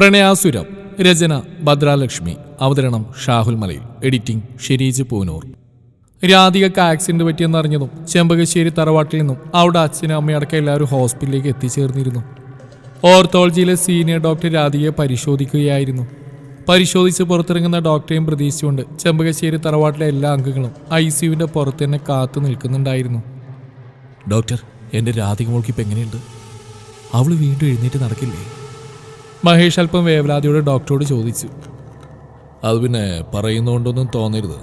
പ്രണയാസുരം രചന ഭദ്രാലക്ഷ്മി അവതരണം ഷാഹുൽ മലയിൽ എഡിറ്റിംഗ് ഷെരീജ് പൂനൂർ. രാധികക്ക് ആക്സിഡന്റ് പറ്റിയെന്നറിഞ്ഞതും ചെമ്പകശ്ശേരി തറവാട്ടിൽ നിന്നും അവിടെ അച്ഛനും അമ്മയടക്കം എല്ലാവരും ഹോസ്പിറ്റലിലേക്ക് എത്തിച്ചേർന്നിരുന്നു. ഓർത്തോളജിയിലെ സീനിയർ ഡോക്ടർ രാധികയെ പരിശോധിക്കുകയായിരുന്നു. പരിശോധിച്ച് പുറത്തിറങ്ങുന്ന ഡോക്ടറെയും പ്രതീക്ഷിച്ചുകൊണ്ട് ചെമ്പകശ്ശേരി തറവാട്ടിലെ എല്ലാ അംഗങ്ങളും ഐ സിയുവിന്റെ പുറത്ത് തന്നെ കാത്തു നിൽക്കുന്നുണ്ടായിരുന്നു. ഡോക്ടർ എന്റെ രാധിക മോൾക്ക് ഇപ്പം എങ്ങനെയുണ്ട്? അവൾ വീണ്ടും എഴുന്നേറ്റ് നടക്കില്ലേ? മഹേഷ് അല്പം വേവലാതിയോട് ഡോക്ടറോട് ചോദിച്ചു. അത് പിന്നെ പറയുന്നതുകൊണ്ടൊന്നും തോന്നരുത്.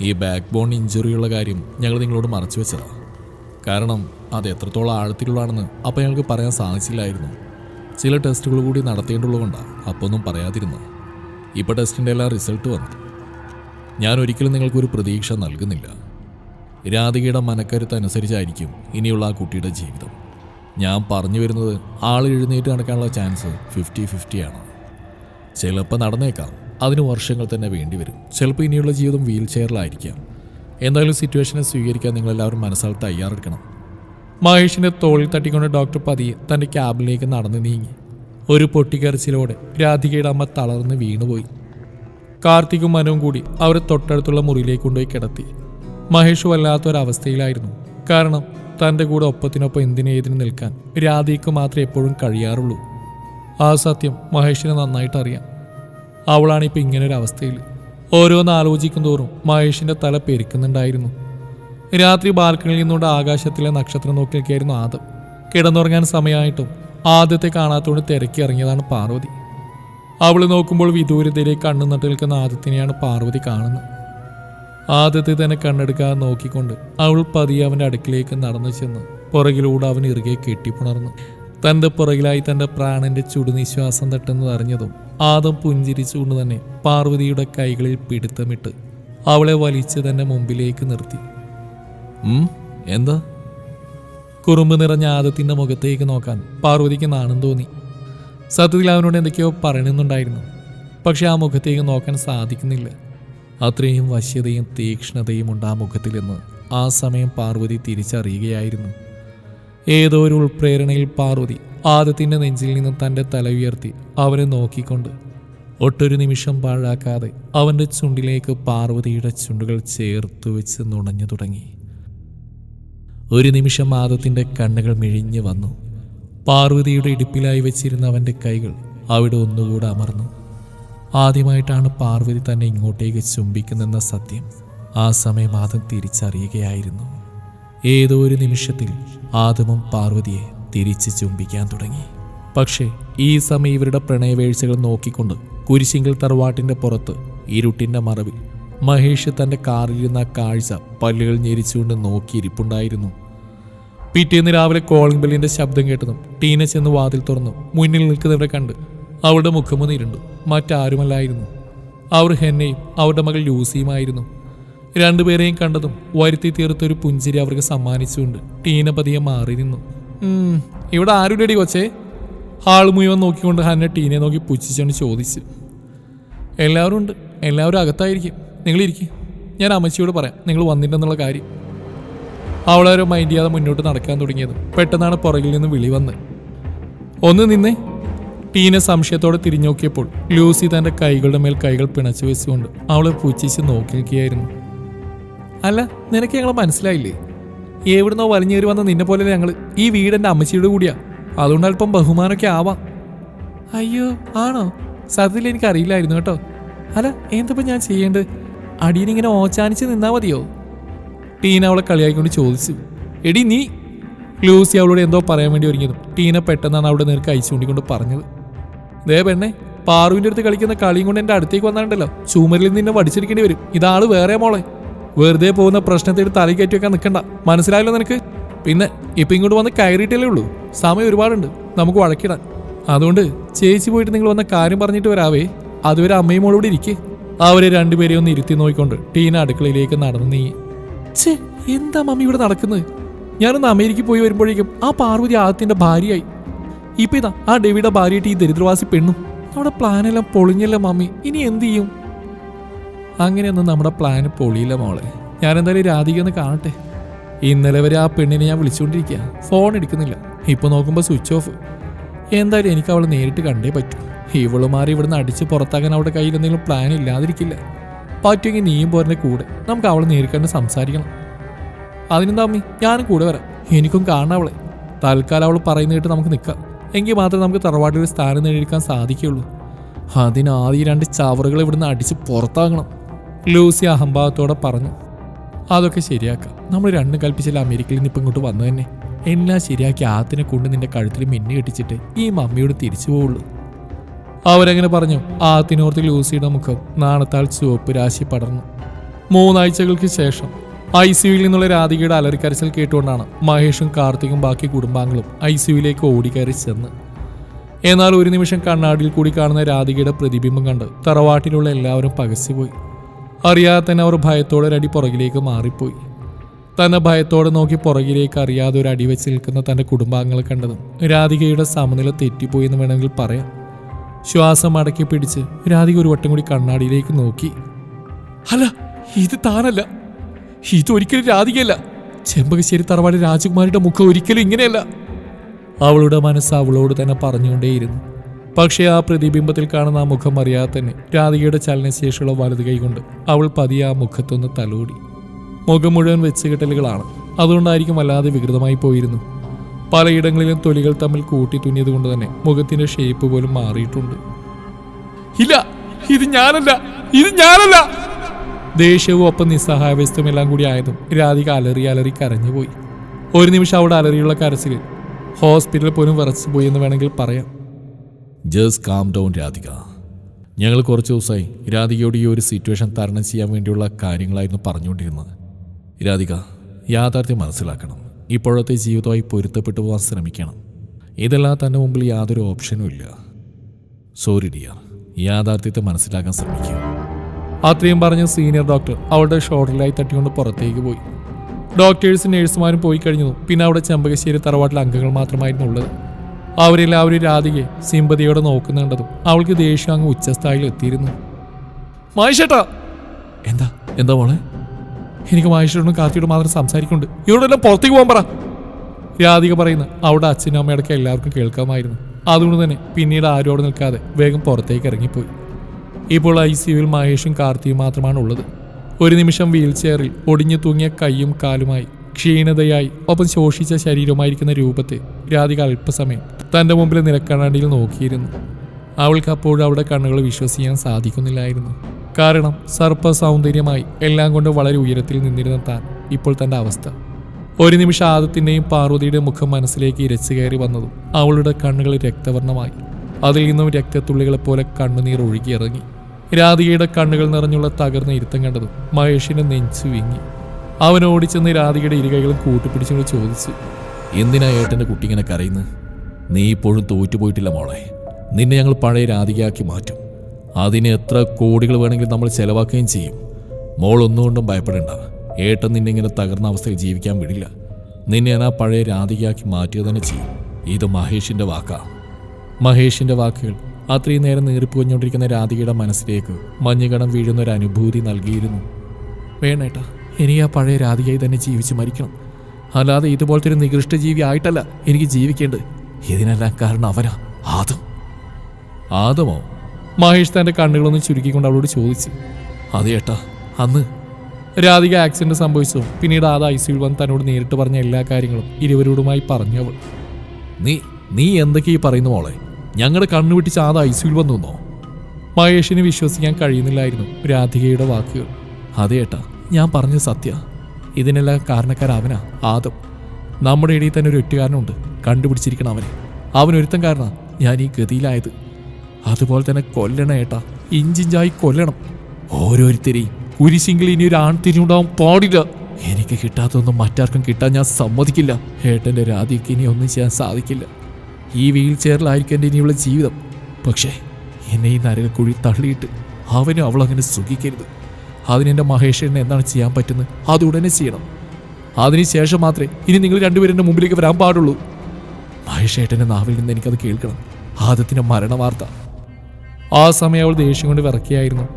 ഈ ബാക്ക് ബോൺ ഇഞ്ചുറിയുള്ള കാര്യം ഞങ്ങൾ നിങ്ങളോട് മറച്ചു വെച്ചതാണ് കാരണം അത് എത്രത്തോളം ആഴത്തിലുള്ളതാണെന്ന് അപ്പോൾ ഞങ്ങൾക്ക് പറയാൻ സാധിച്ചില്ലായിരുന്നു. ചില ടെസ്റ്റുകൾ കൂടി നടത്തേണ്ടുള്ളതുകൊണ്ടാണ് അപ്പോൾ ഒന്നും പറയാതിരുന്നത് ഇപ്പോൾ ടെസ്റ്റിന്റെ എല്ലാം റിസൾട്ട് വന്നു. ഞാൻ ഒരിക്കലും നിങ്ങൾക്കൊരു പ്രതീക്ഷ നൽകുന്നില്ല. രാധികയുടെ മനക്കരുത്ത് അനുസരിച്ചായിരിക്കും ഇനിയുള്ള ആ കുട്ടിയുടെ ജീവിതം. ഞാൻ പറഞ്ഞു വരുന്നത് ആൾ എഴുന്നേറ്റ് നടക്കാനുള്ള ചാൻസ് ഫിഫ്റ്റി ഫിഫ്റ്റിയാണ് ചിലപ്പോൾ നടന്നേക്കാം. അതിന് വർഷങ്ങൾ തന്നെ വേണ്ടി വരും. ചിലപ്പോൾ ഇനിയുള്ള ജീവിതം വീൽ ചെയറിലായിരിക്കാം. എന്തായാലും സിറ്റുവേഷനെ സ്വീകരിക്കാൻ നിങ്ങളെല്ലാവരും മനസ്സാൽ തയ്യാറെടുക്കണം. മഹേഷിന്റെ തോളിൽ തട്ടിക്കൊണ്ട് ഡോക്ടർ പതി തന്റെ ക്യാബിലേക്ക് നടന്നു നീങ്ങി. ഒരു പൊട്ടിക്കരച്ചിലോടെ രാധികയുടെ അമ്മ തളർന്ന് വീണുപോയി. കാർത്തികും മനവും കൂടി അവരെ തൊട്ടടുത്തുള്ള മുറിയിലേക്ക് കൊണ്ടുപോയി കിടത്തി. മഹേഷ് വല്ലാത്തൊരവസ്ഥയിലായിരുന്നു. കാരണം തന്റെ കൂടെ ഒപ്പത്തിനൊപ്പം എന്തിനേതിനും നിൽക്കാൻ രാധയ്ക്ക് മാത്രമേ എപ്പോഴും കഴിയാറുള്ളൂ. ആ സത്യം മഹേഷിന് നന്നായിട്ട് അറിയാം. അവളാണ് ഇപ്പം ഇങ്ങനെ ഒരു അവസ്ഥയിൽ ഓരോന്ന് ആലോചിക്കും തോറും മഹേഷിന്റെ തല പെരുക്കുന്നുണ്ടായിരുന്നു. രാത്രി ബാൽക്കണിയിൽ നിന്നുകൊണ്ട് ആകാശത്തിലെ നക്ഷത്രം നോക്കി നിൽക്കുകയായിരുന്നു ആദം. കിടന്നുറങ്ങാൻ സമയമായിട്ടും ആദ്യത്തെ കാണാത്തോണ്ട് തിരക്കി ഇറങ്ങിയതാണ് പാർവതി. അവൾ നോക്കുമ്പോൾ വിദൂരതയിലേക്ക് കണ്ണു നട്ട് നിൽക്കുന്ന ആദ്യത്തിനെയാണ് പാർവതി കാണുന്നത്. ആദ്യത്തെ തന്നെ കണ്ണെടുക്കാൻ നോക്കിക്കൊണ്ട് അവൾ പതിയെ അവന്റെ അടുക്കിലേക്ക് നടന്നു ചെന്ന്. പുറകിലൂടെ അവൻ ഇറുകെ കെട്ടിപ്പുണർന്നു. തന്റെ പുറകിലായി തന്റെ പ്രാണന്റെ ചുടുനിശ്വാസം തട്ടുന്നത് അറിഞ്ഞതും ആദം പുഞ്ചിരിച്ചുകൊണ്ട് തന്നെ പാർവതിയുടെ കൈകളിൽ പിടുത്തമിട്ട് അവളെ വലിച്ച് തന്റെ മുമ്പിലേക്ക് നിർത്തി. എന്താ? കുറുമ്പ് നിറഞ്ഞ ആദത്തിന്റെ മുഖത്തേക്ക് നോക്കാൻ പാർവതിക്ക് നാണം തോന്നി. സത്യത്തിൽ അവനോട് എന്തൊക്കെയോ പറയണമെന്നുണ്ടായിരുന്നു. പക്ഷെ ആ മുഖത്തേക്ക് നോക്കാൻ സാധിക്കുന്നില്ല. അത്രയും വശ്യതയും തീക്ഷ്ണതയും ഉണ്ട് ആ മുഖത്തിലെന്ന് ആ സമയം പാർവതി തിരിച്ചറിയുകയായിരുന്നു. ഏതോ ഒരു ഉൾപ്രേരണയിൽ പാർവതി ആദത്തിന്റെ നെഞ്ചിൽ നിന്ന് തന്റെ തല ഉയർത്തി അവനെ നോക്കിക്കൊണ്ട് ഒട്ടൊരു നിമിഷം പാഴാക്കാതെ അവന്റെ ചുണ്ടിലേക്ക് പാർവതിയുടെ ചുണ്ടുകൾ ചേർത്ത് വെച്ച് നുണഞ്ഞു തുടങ്ങി. ഒരു നിമിഷം ആദത്തിന്റെ കണ്ണുകൾ മിഴിഞ്ഞു വന്നു. പാർവതിയുടെ ഇടുപ്പിലായി വെച്ചിരുന്ന അവന്റെ കൈകൾ അവിടെ ഒന്നുകൂടെ അമർന്നു. ആദ്യമായിട്ടാണ് പാർവതി തന്നെ ഇങ്ങോട്ടേക്ക് ചുംബിക്കുന്നെന്ന സത്യം ആ സമയം ആദം തിരിച്ചറിയുകയായിരുന്നു. ഏതോ ഒരു നിമിഷത്തിൽ ആദമും പാർവതിയെ തിരിച്ച് ചുംബിക്കാൻ തുടങ്ങി. പക്ഷേ ഈ സമയം ഇവരുടെ പ്രണയവേഴ്ചകൾ നോക്കിക്കൊണ്ട് കുരിശിങ്കൽ തറവാട്ടിന്റെ പുറത്ത് ഇരുട്ടിന്റെ മറവിൽ മഹേഷ് തന്റെ കാറിലിരുന്ന കാഴ്ച പല്ലുകൾ ഞെരിച്ചുകൊണ്ട് നോക്കിയിരിപ്പുണ്ടായിരുന്നു. പിറ്റേന്ന് രാവിലെ കോളിംഗ് ബെല്ലിന്റെ ശബ്ദം കേട്ടതും ടീന ചെന്ന് വാതിൽ തുറന്നു മുന്നിൽ നിൽക്കുന്നവരെ കണ്ട് അവളുടെ മുഖമൊന്ന് മറ്റാരുമല്ലായിരുന്നു. അവർ ഹെന്നയും അവരുടെ മകൾ ലൂസിയുമായിരുന്നു. രണ്ടുപേരെയും കണ്ടതും വരുത്തി തീർത്തൊരു പുഞ്ചിരി അവർക്ക് സമ്മാനിച്ചുകൊണ്ട് ടീന പതിയെ മാറി നിന്നു. "ഉം, ഇവിടെ ആരുടെടി കൊച്ചേ? ഹാൾ മുഴുവൻ നോക്കിക്കൊണ്ട് ഹന്ന ടീനെ നോക്കി പുച്ഛിച്ചോണ്ട് ചോദിച്ചു. എല്ലാവരും ഉണ്ട്. എല്ലാവരും അകത്തായിരിക്കും. നിങ്ങളിരിക്കും ഞാൻ അമ്മച്ചിയോട് പറയാം. നിങ്ങൾ വന്നിട്ടുണ്ടെന്നുള്ള കാര്യം. അവളാരോ മൈൻഡ് ചെയ്യാതെ മുന്നോട്ട് നടക്കാൻ തുടങ്ങിയത് പെട്ടെന്നാണ് പുറകിൽ നിന്ന് വിളി വന്ന്. ഒന്ന് നിന്നേ. ടീന സംശയത്തോടെ തിരിഞ്ഞോക്കിയപ്പോൾ ലൂസി തന്റെ കൈകളുടെ മേൽ കൈകൾ പിണച്ചു വെച്ചുകൊണ്ട് അവളെ പുച്ഛിച്ച് നോക്കി നിൽക്കുകയായിരുന്നു അല്ല നിനക്ക് ഞങ്ങളെ മനസ്സിലായില്ലേ? എവിടുന്നോ വലിഞ്ഞേറി വന്ന നിന്നെ പോലെ ഞങ്ങൾ ഈ വീട് എന്റെ അമ്മച്ചിയുടെ കൂടിയാ. അതുകൊണ്ട് അല്പം ബഹുമാനമൊക്കെ ആവാം. അയ്യോ ആണോ? സത്യത്തിൽ എനിക്ക് അറിയില്ലായിരുന്നു കേട്ടോ. അല്ല എന്തപ്പോൾ ഞാൻ ചെയ്യേണ്ടത്? അടിയനിങ്ങനെ ഓച്ചാനിച്ച് നിന്നാ മതിയോ? ടീന അവളെ കളിയാക്കിക്കൊണ്ട് ചോദിച്ചു. എടി നീ? ലൂസി അവളോട് എന്തോ പറയാൻ വേണ്ടി ഒരുങ്ങിയതും ടീന പെട്ടെന്നാണ് അവിടെ നേർക്ക് അയച്ചു കൊണ്ടിക്കൊണ്ട് പറഞ്ഞത്. ദേ പെണ്ണെ പാറുവിന്റെ അടുത്ത് കളിക്കുന്ന കളിയും കൊണ്ട് എന്റെ അടുത്തേക്ക് വന്നാണ്ടല്ലോ ചുമരിൽ നിന്നെ വടിച്ചിരിക്കേണ്ടി വരും. ഇതാൾ വേറെ മോളെ. വെറുതെ പോകുന്ന പ്രശ്നത്തിൽ തലയിൽ കയറ്റി വെക്കാൻ നിൽക്കണ്ട മനസ്സിലായല്ലോ നിനക്ക്? പിന്നെ ഇപ്പം ഇങ്ങോട്ട് വന്ന് കയറിയിട്ടല്ലേ ഉള്ളൂ. സമയം ഒരുപാടുണ്ട്. നമുക്ക് വഴക്കിടാൻ അതുകൊണ്ട് ചേച്ചി പോയിട്ട് നിങ്ങൾ വന്ന കാര്യം പറഞ്ഞിട്ട് വരാവേ. അതുവരെ അമ്മയും മോളോട് ഇരിക്കേ. അവരെ രണ്ടുപേരെയും ഒന്ന് ഇരുത്തി നോക്കിക്കൊണ്ട് ടീന അടുക്കളയിലേക്ക് നടന്നു നീ ഛേ എന്താ മമ്മി ഇവിടെ നടക്കുന്നത്? ഞാനൊന്ന് അമേരിക്കയിൽ പോയി വരുമ്പോഴേക്കും ആ പാർവതി ആദ്യത്തിന്റെ ഭാര്യയായി. ഇപ്പൊ ഇതാ ആ ഡേവിയുടെ ഭാര്യയായിട്ട് ഈ ദരിദ്രവാസി പെണ്ണും. നമ്മുടെ പ്ലാനെല്ലാം പൊളിഞ്ഞല്ല മമ്മി ഇനി എന്ത് ചെയ്യും? അങ്ങനെയൊന്നും നമ്മുടെ പ്ലാൻ പൊളിയില്ല മോളെ. ഞാൻ എന്തായാലും രാധിക ഒന്ന് കാണട്ടെ. ഇന്നലെ വരെ ആ പെണ്ണിനെ ഞാൻ വിളിച്ചുകൊണ്ടിരിക്കുക ഫോൺ എടുക്കുന്നില്ല. ഇപ്പൊ നോക്കുമ്പോൾ സ്വിച്ച് ഓഫ്. എന്തായാലും എനിക്ക് അവളെ നേരിട്ട് കണ്ടേ പറ്റൂ. ഇവൾ മാറി ഇവിടുന്ന് അടിച്ച് പുറത്താക്കാൻ അവളുടെ കയ്യിൽ എന്തെങ്കിലും പ്ലാൻ ഇല്ലാതിരിക്കില്ല. പറ്റുമെങ്കിൽ നീയും പോരന്റെ കൂടെ. നമുക്ക് അവളെ നേരിട്ട് സംസാരിക്കണം. അതിനെന്താ അമ്മി? ഞാനും കൂടെ വരാം. എനിക്കും കാണണം അവളെ. തൽക്കാലം അവൾ പറയുന്ന കേട്ട് നമുക്ക് നിൽക്കാം എങ്കിൽ മാത്രമേ നമുക്ക് തറവാട്ടിൽ ഒരു സ്ഥാനം നേടിയെടുക്കാൻ സാധിക്കുകയുള്ളൂ. അതിനാദ്യം രണ്ട് ചവറുകൾ ഇവിടുന്ന് അടിച്ച് പുറത്താകണം ലൂസി അഹംഭാവത്തോടെ പറഞ്ഞു. അതൊക്കെ ശരിയാക്കാം. നമ്മൾ രണ്ടും കൽപ്പിച്ചില്ല അമേരിക്കയിൽ നിന്ന് ഇപ്പം ഇങ്ങോട്ട് വന്നു തന്നെ. എല്ലാം ശരിയാക്കി ആത്തിനെ കൊണ്ട് നിന്റെ കഴുത്തിൽ മിന്നി കെട്ടിച്ചിട്ട് ഈ മമ്മിയോട് തിരിച്ചു പോവുള്ളൂ. അവരങ്ങനെ പറഞ്ഞു. ആത്തിനോർത്ത് ലൂസിയുടെ മുഖം നാണത്താൽ ചുവപ്പ് രാശി പടർന്നു. മൂന്നാഴ്ചകൾക്ക് ശേഷം ഐ സിയുയിൽ നിന്നുള്ള രാധികയുടെ അലറിക്കരച്ചിൽ കേട്ടുകൊണ്ടാണ് മഹേഷും കാർത്തികും ബാക്കി കുടുംബാംഗങ്ങളും ഐ സിയുയിലേക്ക് ഓടിക്കയറി ചെന്ന്. എന്നാൽ ഒരു നിമിഷം കണ്ണാടിയിൽ കൂടി കാണുന്ന രാധികയുടെ പ്രതിബിംബം കണ്ട് തറവാട്ടിലുള്ള എല്ലാവരും പകച്ചുപോയി. അറിയാതെ തന്നെ അവർ ഭയത്തോടെ ഒരടി പുറകിലേക്ക് മാറിപ്പോയി. തന്നെ ഭയത്തോടെ നോക്കി പുറകിലേക്ക് അറിയാതെ ഒരു അടി വെച്ച് നിൽക്കുന്ന തന്റെ കുടുംബാംഗങ്ങളെ കണ്ടതും രാധികയുടെ സമനില തെറ്റിപ്പോയി എന്ന് വേണമെങ്കിൽ പറയാം. ശ്വാസം അടക്കി പിടിച്ച് രാധിക ഒരു വട്ടം കൂടി കണ്ണാടിയിലേക്ക് നോക്കി. അല്ല ഇത് താനല്ല. ഇതൊരിക്കലും രാധികയല്ല. ചെമ്പകശ്ശേരി തറവാട് രാജകുമാരിയുടെ മുഖം ഒരിക്കലും ഇങ്ങനെയല്ല. അവളുടെ മനസ്സ് അവളോട് തന്നെ പറഞ്ഞുകൊണ്ടേയിരുന്നു. പക്ഷേ ആ പ്രതിബിംബത്തിൽ കാണുന്ന ആ മുഖം അറിയാതെ തന്നെ രാധികയുടെ ചലനശേഷിയുള്ള വലത് കൈകൊണ്ട് അവൾ പതിയെ ആ മുഖത്തൊന്ന് തലോടി. മുഖം മുഴുവൻ വെച്ചുകെട്ടലുകളാണ് അതുകൊണ്ടായിരിക്കും വല്ലാതെ വികൃതമായി പോയിരുന്നു. പലയിടങ്ങളിലും തൊലികൾ തമ്മിൽ കൂട്ടി തുന്നിയത് കൊണ്ട് തന്നെ മുഖത്തിന്റെ ഷേപ്പ് പോലും മാറിയിട്ടുണ്ട്. ഇല്ല ഇത് ഞാനല്ല ഇത് ഞാനല്ല! ദേഷ്യവും ഒപ്പം നിസ്സഹായവസ്ഥയും എല്ലാം കൂടി ആയതും രാധിക അലറി അലറി കരഞ്ഞുപോയി. ഒരു നിമിഷം അവിടെ അലറിയുള്ള കരച്ചിൽ ഹോസ്പിറ്റലിൽ പോലും വിറച്ചു പോയി എന്ന് വേണമെങ്കിൽ പറയാം. Just calm down Radhika. ഞങ്ങൾ കുറച്ച് ദിവസമായി രാധികയോട് ഈ ഒരു സിറ്റുവേഷൻ തരണം ചെയ്യാൻ വേണ്ടിയുള്ള കാര്യങ്ങളായിരുന്നു പറഞ്ഞുകൊണ്ടിരുന്നത്. രാധിക യാഥാർത്ഥ്യം മനസ്സിലാക്കണം. ഇപ്പോഴത്തെ ജീവിതമായി പൊരുത്തപ്പെട്ടു പോകാൻ ശ്രമിക്കണം. ഇതെല്ലാം തന്റെ മുമ്പിൽ യാതൊരു ഓപ്ഷനും ഇല്ല. സോറി ഡിയർ യാഥാർത്ഥ്യത്തെ മനസ്സിലാക്കാൻ ശ്രമിക്കുക. അത്രയും പറഞ്ഞ സീനിയർ ഡോക്ടർ അവളുടെ ഷോൾഡറിലായി തട്ടിക്കൊണ്ട് പുറത്തേക്ക് പോയി. ഡോക്ടേഴ്സും നേഴ്സുമാരും പോയി കഴിഞ്ഞു. പിന്നെ അവിടെ ചെമ്പകശ്ശേരി തറവാട്ടിലെ അംഗങ്ങൾ മാത്രമായിരുന്നു ഉള്ളത്. അവരെല്ലാവരും രാധികയെ സിമ്പതിയോടെ നോക്കുന്നുണ്ടതും അവൾക്ക് ദേഷ്യം അങ്ങ് ഉച്ചസ്ഥായിൽ എത്തിയിരുന്നു. മായിഷേട്ടാ എന്താ? എന്താ മോളെ? എനിക്ക് മായിഷോടും കാത്തിയോട് മാത്രം സംസാരിക്കുന്നുണ്ട്. ഇവരോടെല്ലാം പുറത്തേക്ക് പോകാൻ പറ! രാധിക പറയുന്ന അവിടെ അച്ഛനും അമ്മയടക്കം എല്ലാവർക്കും കേൾക്കാമായിരുന്നു. അതുകൊണ്ട് തന്നെ പിന്നീട് ആരോട് നിൽക്കാതെ വേഗം പുറത്തേക്ക് ഇറങ്ങിപ്പോയി. ഇപ്പോൾ ഐ സിയുവിൽ മഹേഷും കാർത്തിയും മാത്രമാണ് ഉള്ളത് ഒരു നിമിഷം വീൽ ചെയറിൽ ഒടിഞ്ഞു തൂങ്ങിയ കൈയും കാലുമായി ക്ഷീണതയായി ഒപ്പം ശോഷിച്ച ശരീരമായിരിക്കുന്ന രൂപത്തെ രാധിക അല്പസമയം തന്റെ മുമ്പിൽ നിലക്കണ്ണാടിയിൽ നോക്കിയിരുന്നു. അവൾക്ക് അപ്പോഴും അവിടെ കണ്ണുകൾ വിശ്വസിക്കാൻ സാധിക്കുന്നില്ലായിരുന്നു. കാരണം സർപ്പ സൗന്ദര്യമായി എല്ലാം കൊണ്ട് വളരെ ഉയരത്തിൽ നിന്നിരുന്ന താൻ ഇപ്പോൾ തന്റെ അവസ്ഥ. ഒരു നിമിഷം ആദത്തിന്റെയും പാർവതിയുടെയും മുഖം മനസ്സിലേക്ക് ഇരച്ചു കയറി വന്നതും അവളുടെ കണ്ണുകൾ രക്തവർണമായി. അതിൽ നിന്നും രക്തത്തുള്ളികളെ രക്തത്തുള്ളികളെപ്പോലെ കണ്ണുനീർ ഒഴുകിയിറങ്ങി. രാധികയുടെ കണ്ണുകൾ നിറഞ്ഞുള്ള തകർന്ന ഇരുത്തം കണ്ടതും മഹേഷിനെ നെഞ്ചു വിങ്ങി. അവൻ ഓടിച്ചെന്ന് രാധികയുടെ ഇരുകൈകളും കൂട്ടിപ്പിടിച്ചുകൊണ്ട് ചോദിച്ചു എന്തിനാ ഏട്ടന്റെ കുട്ടി ഇങ്ങനെ കരയുന്നത്? നീ ഇപ്പോഴും തോറ്റുപോയിട്ടില്ല മോളെ. നിന്നെ ഞങ്ങൾ പഴയ രാധികയാക്കി മാറ്റും. അതിന് എത്ര കോടികൾ വേണമെങ്കിലും നമ്മൾ ചെലവാക്കുകയും ചെയ്യും. മോൾ ഒന്നുകൊണ്ടും ഭയപ്പെടേണ്ട. ഏട്ടൻ നിന്നെ ഇങ്ങനെ തകർന്ന അവസ്ഥയിൽ ജീവിക്കാൻ വിടില്ല. നിന്നെ ഞാൻ ആ പഴയ രാധികയാക്കി മാറ്റുക തന്നെ ചെയ്യും. ഇത് മഹേഷിന്റെ വാക്കാ. മഹേഷിന്റെ വാക്കുകൾ അത്രയും നേരം നീറിപ്പുകഞ്ഞുകൊണ്ടിരിക്കുന്ന രാധികയുടെ മനസ്സിലേക്ക് മഞ്ഞുകണം വീഴുന്ന ഒരു അനുഭൂതി നൽകിയിരുന്നു. വേണേട്ടാ ഇനി ആ പഴയ രാധികയായി തന്നെ ജീവിച്ച് മരിക്കണം. അല്ലാതെ ഇതുപോലത്തെ ഒരു നികൃഷ്ട ജീവി ആയിട്ടല്ല എനിക്ക് ജീവിക്കേണ്ടത്. ഇതിനെല്ലാം കാരണം അവനാ ആദം. ആദമോ? മഹേഷ് തന്റെ കണ്ണുകളൊന്ന് ചുരുക്കിക്കൊണ്ട് അവളോട് ചോദിച്ചു. അതെ ഏട്ടാ അന്ന് രാധിക ആക്സിഡന്റ് സംഭവിച്ചു. പിന്നീട് ആദ ഐ സിയിൽ വന്ന് തന്നോട് നേരിട്ട് പറഞ്ഞ എല്ലാ കാര്യങ്ങളും ഇരുവരോടുമായി പറഞ്ഞു അവൾ. നീ നീ എന്തൊക്കെയാ ഈ പറയുന്ന മോളെ? ഞങ്ങളുടെ കണ്ണു വിട്ടിച്ച് ആ ഐ വന്നു എന്നോ? മഹേഷിന് വിശ്വസിക്കാൻ കഴിയുന്നില്ലായിരുന്നു രാധികയുടെ വാക്കുകൾ. അതെ ഏട്ടാ ഞാൻ പറഞ്ഞ സത്യ. ഇതിനെല്ലാം കാരണക്കാരവനാ ആദം. നമ്മുടെ ഇടയിൽ തന്നെ ഒരു ഒറ്റുകാരനുണ്ട് കണ്ടുപിടിച്ചിരിക്കണം അവനെ. അവനൊരുത്തം കാരണം ഞാൻ ഈ ഗതിയിലായത്. അതുപോലെ തന്നെ കൊല്ലണം ഏട്ടാ ഇഞ്ചിഞ്ചായി കൊല്ലണം. ഓരോരുത്തരെയും കുരിശിങ്കിൽ ഇനി ഒരു ആൺതിരിയുണ്ടാവും പാടില്ല. എനിക്ക് കിട്ടാത്തതൊന്നും മറ്റാർക്കും കിട്ടാൻ ഞാൻ സമ്മതിക്കില്ല. ഏട്ടന്റെ രാധിക്ക് ഇനി ഒന്നും ചെയ്യാൻ സാധിക്കില്ല. ഈ വീൽ ചെയറിലായിരിക്കും എന്റെ ഇനിയുള്ള ജീവിതം. പക്ഷേ എന്നെ ഈ നരകക്കുഴി തള്ളിയിട്ട് അവനും അവളങ്ങനെ സുഖിക്കരുത്. അതിനെന്റെ മഹേഷന് എന്താണ് ചെയ്യാൻ പറ്റുന്നത്? അത് ഉടനെ ചെയ്യണം. അതിനുശേഷം മാത്രമേ ഇനി നിങ്ങൾ രണ്ടുപേരും എന്റെ മുമ്പിലേക്ക് വരാൻ പാടുള്ളൂ. മഹേഷേട്ടന്റെ നാവിൽ നിന്ന് എനിക്കത് കേൾക്കണം. ആദത്തിന്റെ മരണവാർത്ത. ആ സമയം അവൾ ദേഷ്യം കൊണ്ട് വിറക്കിയായിരുന്നു.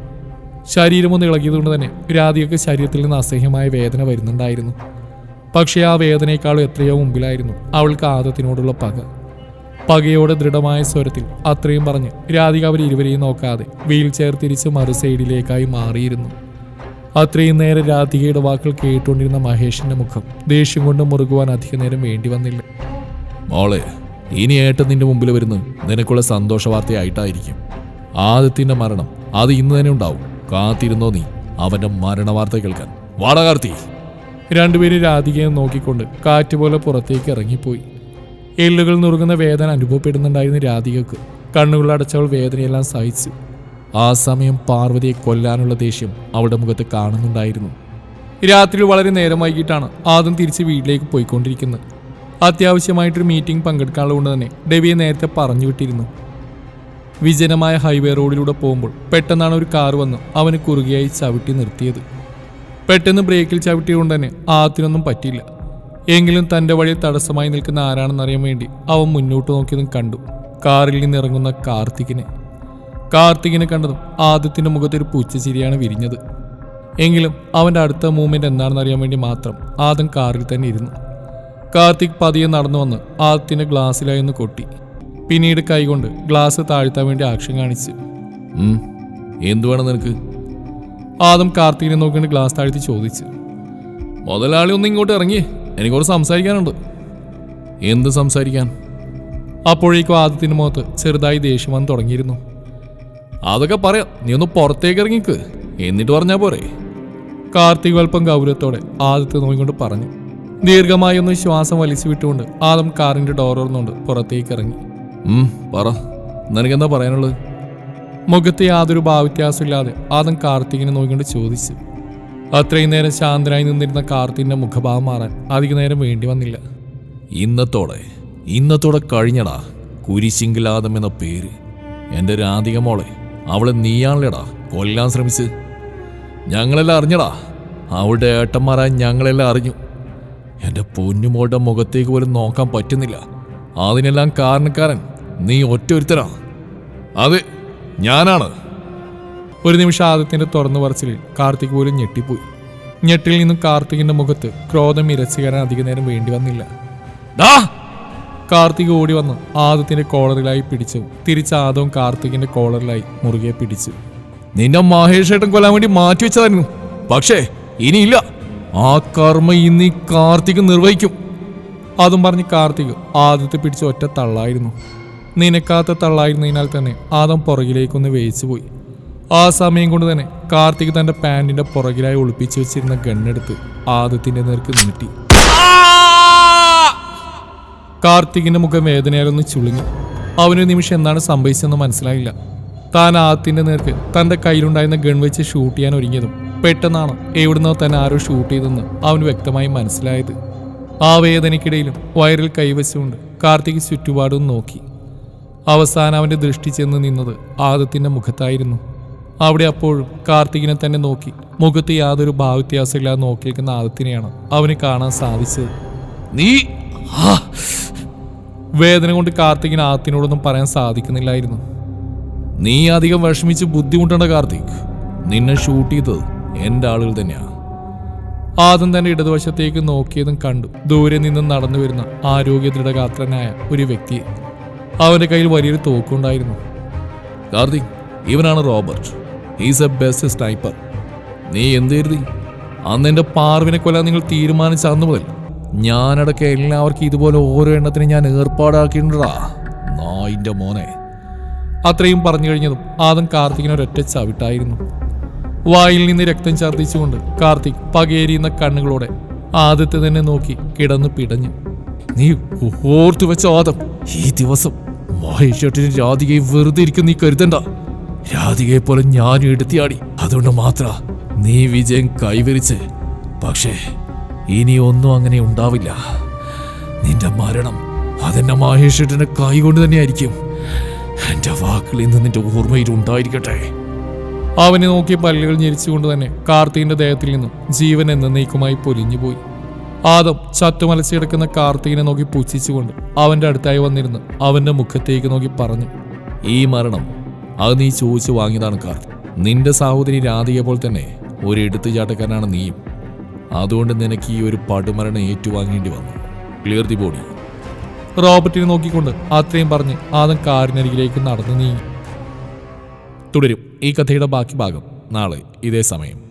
ശരീരമൊന്ന് ഇളകിയതുകൊണ്ട് തന്നെ രാധികക്ക് ശരീരത്തിൽ നിന്ന് അസഹ്യമായ വേദന വരുന്നുണ്ടായിരുന്നു. പക്ഷേ ആ വേദനയെക്കാളും എത്രയോ മുമ്പിലായിരുന്നു അവൾക്ക് ആദത്തിനോടുള്ള പക. പകയോടെ ദൃഢമായ സ്വരത്തിൽ അത്രയും പറഞ്ഞ് രാധിക അവർ ഇരുവരെയും നോക്കാതെ വീൽ ചെയർ തിരിച്ച് മറു സൈഡിലേക്കായി മാറിയിരുന്നു. അത്രയും നേരം രാധികയുടെ വാക്കുകൾ കേട്ടുകൊണ്ടിരുന്ന മഹേഷിന്റെ മുഖം ദേഷ്യം കൊണ്ട് മുറുകുവാൻ അധിക നേരം വേണ്ടി വന്നില്ല. മോളെ ഇനി ഏട്ടൻ നിന്റെ മുമ്പിൽ വരുന്നത് നിനക്കുള്ള സന്തോഷ വാർത്തയായിട്ടായിരിക്കും. ആദ്യത്തിന്റെ മരണം അത് ഇന്ന് തന്നെ ഉണ്ടാവും. കാത്തിരുന്നോ നീ അവന്റെ മരണ വാർത്ത കേൾക്കാൻ വാടകാർത്തി രണ്ടുപേരും രാധികയെ നോക്കിക്കൊണ്ട് കാറ്റുപോലെ പുറത്തേക്ക് ഇറങ്ങിപ്പോയി. എല്ലുകൾ നുറുങ്ങുന്ന വേദന അനുഭവപ്പെടുന്നുണ്ടായിരുന്നു രാധികക്ക്. കണ്ണുകൾ അടച്ചവൾ വേദനയെല്ലാം സഹിച്ചു. ആ സമയം പാർവതിയെ കൊല്ലാനുള്ള ദേഷ്യം അവളുടെ മുഖത്ത് കാണുന്നുണ്ടായിരുന്നു. രാത്രി വളരെ നേരം വൈകിട്ടാണ് ആദ്യം തിരിച്ച് വീട്ടിലേക്ക് പോയിക്കൊണ്ടിരിക്കുന്നത്. അത്യാവശ്യമായിട്ടൊരു മീറ്റിംഗ് പങ്കെടുക്കാനുള്ളതുകൊണ്ട് തന്നെ ഡെവിയെ നേരത്തെ പറഞ്ഞു വിട്ടിരുന്നു. വിജനമായ ഹൈവേ റോഡിലൂടെ പോകുമ്പോൾ പെട്ടെന്നാണ് ഒരു കാർ വന്ന് അവന് കുറുകയായി ചവിട്ടി നിർത്തിയത്. പെട്ടെന്ന് ബ്രേക്കിൽ ചവിട്ടിയതുകൊണ്ട് തന്നെ ആത്തിനൊന്നും പറ്റിയില്ല. എങ്കിലും തന്റെ വഴി തടസ്സമായി നിൽക്കുന്ന ആരാണെന്നറിയാൻ വേണ്ടി അവൻ മുന്നോട്ട് നോക്കിയതും കണ്ടു. കാറിൽ നിന്നിറങ്ങുന്ന കാർത്തികിനെ. കാർത്തികിനെ കണ്ടതും ആദ്യത്തിന്റെ മുഖത്തൊരു പൂച്ചച്ചിരിയാണ് വിരിഞ്ഞത്. എങ്കിലും അവന്റെ അടുത്ത മൂവ്മെന്റ് എന്താണെന്ന് അറിയാൻ വേണ്ടി മാത്രം ആദ്യം കാറിൽ തന്നെ ഇരുന്നു. കാർത്തിക് പതിയെ നടന്നു വന്ന് ആദ്യത്തിന്റെ ഗ്ലാസ്സിലായി ഒന്ന് കൊട്ടി. പിന്നീട് കൈകൊണ്ട് ഗ്ലാസ് താഴ്ത്താൻ വേണ്ടി ആക്ഷൻ കാണിച്ചു. എന്തു വേണം നിനക്ക്? ആദ്യം കാർത്തികിനെ നോക്കിയിട്ട് ഗ്ലാസ് താഴ്ത്തി ചോദിച്ചു. മുതലാളി ഒന്ന് ഇങ്ങോട്ട് ഇറങ്ങി. എനിക്കോട് സംസാരിക്കാനുണ്ട്. എന്ത് സംസാരിക്കാൻ? അപ്പോഴേക്കും ആദ്യത്തിന്റെ മുഖത്ത് ചെറുതായി ദേഷ്യം വന്ന് തുടങ്ങിയിരുന്നു. അതൊക്കെ പറയാം നീ ഒന്ന് പുറത്തേക്ക് ഇറങ്ങിക്ക് എന്നിട്ട് പറഞ്ഞാൽ പോരെ. കാർത്തിക് അല്പം ഗൗരവത്തോടെ ആദ്യത്തെ നോക്കിക്കൊണ്ട് പറഞ്ഞു. ദീർഘമായി ഒന്ന് ശ്വാസം വലിച്ചു വിട്ടുകൊണ്ട് ആദം കാറിന്റെ ഡോർ തുറന്നുകൊണ്ട് പുറത്തേക്ക് ഇറങ്ങി. പറ നിനക്കെന്താ പറയാനുള്ളത്? മുഖത്ത് യാതൊരു ഭാവ്യത്യാസമില്ലാതെ ആദം കാർത്തികിനെ നോക്കിക്കൊണ്ട് ചോദിച്ചു. അത്രയും നേരം ശാന്തനായി നിന്നിരുന്ന കാർത്തിന്റെ മുഖഭാവം മാറാൻ അധിക നേരം വേണ്ടി വന്നില്ല. ഇന്നത്തോടെ ഇന്നത്തോടെ കഴിഞ്ഞടാ കുരിശിങ്കിലാദം എന്ന പേര്. എന്റെ രാധിക മോളെ അവളെ നീയാണല്ലേടാ കൊല്ലാൻ ശ്രമിച്ച്. ഞങ്ങളെല്ലാം അറിഞ്ഞടാ അവളുടെ ഏട്ടന്മാരായ ഞങ്ങളെല്ലാം അറിഞ്ഞു. എന്റെ പൊന്നുമോളുടെ മുഖത്തേക്ക് പോലും നോക്കാൻ പറ്റുന്നില്ല. അതിനെല്ലാം കാരണക്കാരൻ നീ ഒറ്റ ഒരുത്തരാ അതെ ഞാനാണ്. ഒരു നിമിഷം ആദ്യത്തിന്റെ തുറന്നു പറച്ചിലിൽ കാർത്തിക് പോലും ഞെട്ടിപ്പോയി. ഞെട്ടിൽ നിന്നും കാർത്തികിന്റെ മുഖത്ത് ക്രോധം ഇരച്ചു കയറാൻ അധിക നേരം വേണ്ടി വന്നില്ല. ദാ! കാർത്തിക് ഓടി വന്ന് ആദത്തിന്റെ കോളറിലായി പിടിച്ചു തിരിച്ച് ആദവും കാർത്തികിന്റെ കോളറിലായി മുറുകെ പിടിച്ചു. നിന്നെ മഹേഷ് ഏട്ടൻ കൊല്ലാൻ വേണ്ടി മാറ്റി വെച്ചതായിരുന്നു. പക്ഷേ ഇനിയില്ല. ആ കർമ്മ ഇന്ന് ഈ കാർത്തിക് നിർവഹിക്കും. അതും പറഞ്ഞ് കാർത്തിക് ആദത്തെ പിടിച്ച് ഒറ്റ തള്ളായിരുന്നു. നിനക്കാത്ത തള്ളായിരുന്നതിനാൽ തന്നെ ആദം പുറകിലേക്കൊന്ന് വേയിച്ചു പോയി ആ സമയം കൊണ്ട് തന്നെ കാർത്തിക് തന്റെ പാൻറിന്റെ പുറകിലായി ഒളിപ്പിച്ചു വെച്ചിരുന്ന ഗണ്ണെടുത്ത് ആദത്തിന്റെ നേർക്ക് നീട്ടി. കാർത്തികിന്റെ മുഖം വേദനയാലൊന്ന് ചുളുങ്ങി അവനൊരു നിമിഷം എന്താണ് സംഭവിച്ചതെന്ന് മനസ്സിലായില്ല. താൻ ആദത്തിന്റെ നേർക്ക് തന്റെ കയ്യിലുണ്ടായിരുന്ന ഗൺ വെച്ച് ഷൂട്ട് ചെയ്യാൻ ഒരുങ്ങിയതും പെട്ടെന്നാണ് എവിടുന്നോ തന്നെ ആരോ ഷൂട്ട് ചെയ്തെന്ന് അവന് വ്യക്തമായി മനസ്സിലായത്. ആ വേദനയ്ക്കിടയിലും വയറിൽ കൈവച്ചുകൊണ്ട് കാർത്തിക് ചുറ്റുപാടും നോക്കി. അവസാനം അവന്റെ ദൃഷ്ടി ചെന്ന് നിന്നത് ആദത്തിന്റെ മുഖത്തായിരുന്നു. അവിടെ അപ്പോഴും കാർത്തികിനെ തന്നെ നോക്കി. മുഖത്ത് യാതൊരു ഭാവവ്യത്യാസമില്ലാതെ നോക്കിയിരിക്കുന്ന ആദത്തിനെയാണ് അവന് കാണാൻ സാധിച്ചത്. നീ? വേദന കൊണ്ട് കാർത്തികിന് ആദത്തിനോടൊന്നും പറയാൻ സാധിക്കുന്നില്ലായിരുന്നു. നീ അധികം വിഷമിച്ച് ബുദ്ധിമുട്ടേണ്ട കാർത്തിക്. നിന്നെ ഷൂട്ട് ചെയ്തത് എന്റെ ആളുകൾ തന്നെയാണ് ആദ്യം തന്നെ ഇടതുവശത്തേക്ക് നോക്കിയതും കണ്ടു. ദൂരെ നിന്നും നടന്നു വരുന്ന ആരോഗ്യ ദൃഢഗാത്രനായ ഒരു വ്യക്തിയെ. അവന്റെ കയ്യിൽ വലിയൊരു തോക്കുണ്ടായിരുന്നു. കാർത്തിക് ഇവനാണ് Robert. He's a best sniper നീ എന്ത് കരുതി അന്ന് എന്റെ പാർവിനെ കൊല്ലാൻ നിങ്ങൾ തീരുമാനിച്ച അന്ന് മുതൽ ഞാനടക്കം എല്ലാവർക്കും ഇതുപോലെ ഓരോ എണ്ണത്തിന് ഞാൻ ഏർപ്പാടാക്കിയിട്ടുണ്ടാ നായിന്റെ മോനെ. അത്രയും പറഞ്ഞു കഴിഞ്ഞതും ആദം കാർത്തികിന് ഒരൊറ്റ ചവിട്ടായിരുന്നു. വായിൽ നിന്ന് രക്തം ഛർദ്ദിച്ചുകൊണ്ട് കാർത്തിക് പകേരിയുന്ന കണ്ണുകളോടെ ആദ്യത്തെ തന്നെ നോക്കി കിടന്നു പിടഞ്ഞു. നീ ഓർത്തു വെച്ച ആദം? ഈ ദിവസം മഹേഷേട്ടിന് രാധികയെ വെറുതെ ഇരിക്കും നീ കരുതണ്ട. രാധികയെ പോലെ ഞാനും എടുത്തിയാടി. അതുകൊണ്ട് മാത്ര നീ വിജയം കൈവരിച്ച്. പക്ഷേ ഇനി ഒന്നും അങ്ങനെ ഉണ്ടാവില്ല. നിന്റെ മരണം അതെന്നെ മഹേഷേട്ടന്റെ കൈ കൊണ്ട് തന്നെയായിരിക്കും. എന്റെ വാക്കുകൾ ഇന്ന് നിന്റെ ഓർമ്മയിൽ ഉണ്ടായിരിക്കട്ടെ. അവനെ നോക്കി പല്ലുകൾ ഞെരിച്ചുകൊണ്ട് തന്നെ കാർത്തികിന്റെ ദേഹത്തിൽ നിന്നും ജീവൻ എന്ന എന്നേക്കുമായി പൊലിഞ്ഞുപോയി. ആദം ചത്തുമലച്ച് കിടക്കുന്ന കാർത്തികിനെ നോക്കി പുച്ഛിച്ചുകൊണ്ട് അവന്റെ അടുത്തായി വന്നിരുന്ന് അവന്റെ മുഖത്തേക്ക് നോക്കി പറഞ്ഞു ഈ മരണം അത് നീ ചോദിച്ചു വാങ്ങിയതാണ് കാർ. നിന്റെ സഹോദരി രാധിക പോലെ തന്നെ ഒരു എടുത്തുചാട്ടക്കാരനാണ് നീയും. അതുകൊണ്ട് നിനക്ക് ഈ ഒരു പടുമരണം ഏറ്റുവാങ്ങേണ്ടി വന്നു. ക്ലിയർ ദി ബോഡി റോബർട്ടിനെ നോക്കിക്കൊണ്ട് അത്രയും പറഞ്ഞ് ആദം കാറിനരികിലേക്ക് നടന്നു നീങ്ങി. തുടരും ഈ കഥയുടെ ബാക്കി ഭാഗം നാളെ ഇതേ സമയം.